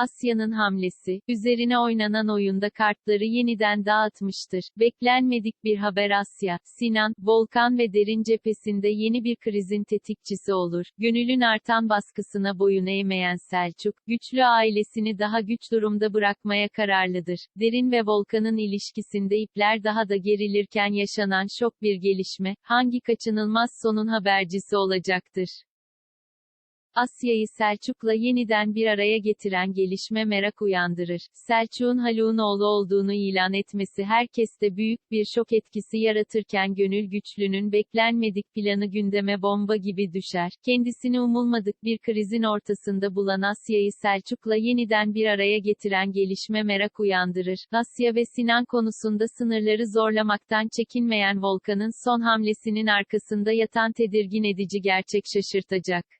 Asya'nın hamlesi, üzerine oynanan oyunda kartları yeniden dağıtmıştır. Beklenmedik bir haber Asya, Sinan, Volkan ve Derin cephesinde yeni bir krizin tetikçisi olur. Gönülün artan baskısına boyun eğmeyen Selçuk, güçlü ailesini daha güç durumda bırakmaya kararlıdır. Derin ve Volkan'ın ilişkisinde ipler daha da gerilirken yaşanan şok bir gelişme, hangi kaçınılmaz sonun habercisi olacaktır? Asya'yı Selçuk'la yeniden bir araya getiren gelişme merak uyandırır. Selçuk'un Haluk'un oğlu olduğunu ilan etmesi herkeste büyük bir şok etkisi yaratırken gönül güçlünün beklenmedik planı gündeme bomba gibi düşer. Kendisini umulmadık bir krizin ortasında bulan Asya'yı Selçuk'la yeniden bir araya getiren gelişme merak uyandırır. Asya ve Sinan konusunda sınırları zorlamaktan çekinmeyen Volkan'ın son hamlesinin arkasında yatan tedirgin edici gerçek şaşırtacak.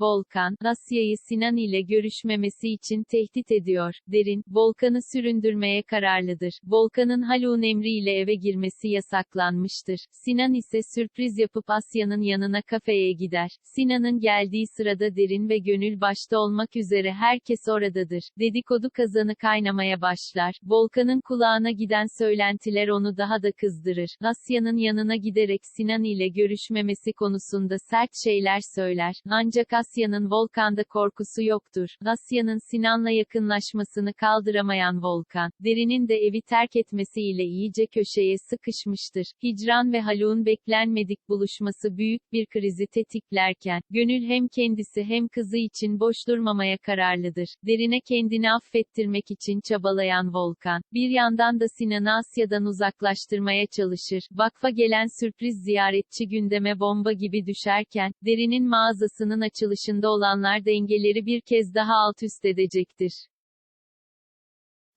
Volkan, Asya'yı Sinan ile görüşmemesi için tehdit ediyor. Derin, Volkan'ı süründürmeye kararlıdır. Volkan'ın Haluk'un emriyle eve girmesi yasaklanmıştır. Sinan ise sürpriz yapıp Asya'nın yanına kafeye gider. Sinan'ın geldiği sırada Derin ve Gönül başta olmak üzere herkes oradadır. Dedikodu kazanı kaynamaya başlar. Volkan'ın kulağına giden söylentiler onu daha da kızdırır. Asya'nın yanına giderek Sinan ile görüşmemesi konusunda sert şeyler söyler. Ancak Asya'nın Volkan'da korkusu yoktur. Asya'nın Sinan'la yakınlaşmasını kaldıramayan Volkan, Derin'in de evi terk etmesiyle iyice köşeye sıkışmıştır. Hicran ve Haluk'un beklenmedik buluşması büyük bir krizi tetiklerken, Gönül hem kendisi hem kızı için boş durmamaya kararlıdır. Derin'e kendini affettirmek için çabalayan Volkan, bir yandan da Sinan'ı Asya'dan uzaklaştırmaya çalışır. Vakfa gelen sürpriz ziyaretçi gündeme bomba gibi düşerken, Derin'in mağazasının açılışı dışında olanlar dengeleri bir kez daha alt üst edecektir.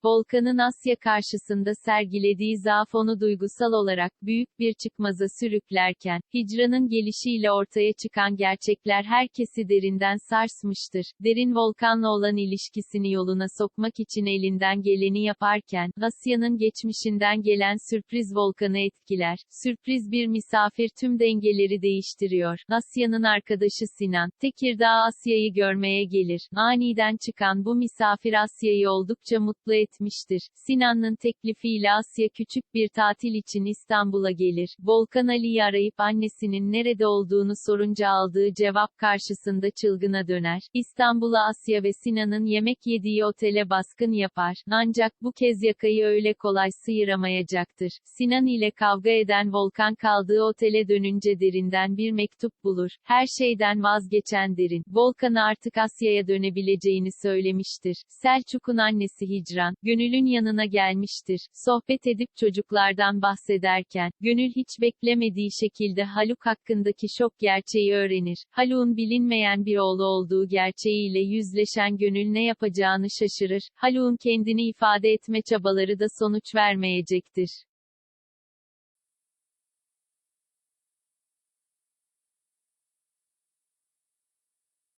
Volkan'ın Asya karşısında sergilediği zaaf onu duygusal olarak büyük bir çıkmaza sürüklerken, hicranın gelişiyle ortaya çıkan gerçekler herkesi derinden sarsmıştır. Derin Volkan'la olan ilişkisini yoluna sokmak için elinden geleni yaparken, Asya'nın geçmişinden gelen sürpriz Volkan'ı etkiler. Sürpriz bir misafir tüm dengeleri değiştiriyor. Asya'nın arkadaşı Sinan, Tekirdağ Asya'yı görmeye gelir. Aniden çıkan bu misafir Asya'yı oldukça mutlu etmiştir etmiştir. Sinan'ın teklifiyle Asya küçük bir tatil için İstanbul'a gelir. Volkan Ali'yi arayıp annesinin nerede olduğunu sorunca aldığı cevap karşısında çılgına döner. İstanbul'a Asya ve Sinan'ın yemek yediği otele baskın yapar. Ancak bu kez yakayı öyle kolay sıyıramayacaktır. Sinan ile kavga eden Volkan kaldığı otele dönünce derinden bir mektup bulur. Her şeyden vazgeçen derin, Volkan'a artık Asya'ya dönebileceğini söylemiştir. Selçuk'un annesi Hicran, Gönül'ün yanına gelmiştir. Sohbet edip çocuklardan bahsederken, Gönül hiç beklemediği şekilde Haluk hakkındaki şok gerçeği öğrenir. Haluk'un bilinmeyen bir oğlu olduğu gerçeğiyle yüzleşen Gönül ne yapacağını şaşırır. Haluk'un kendini ifade etme çabaları da sonuç vermeyecektir.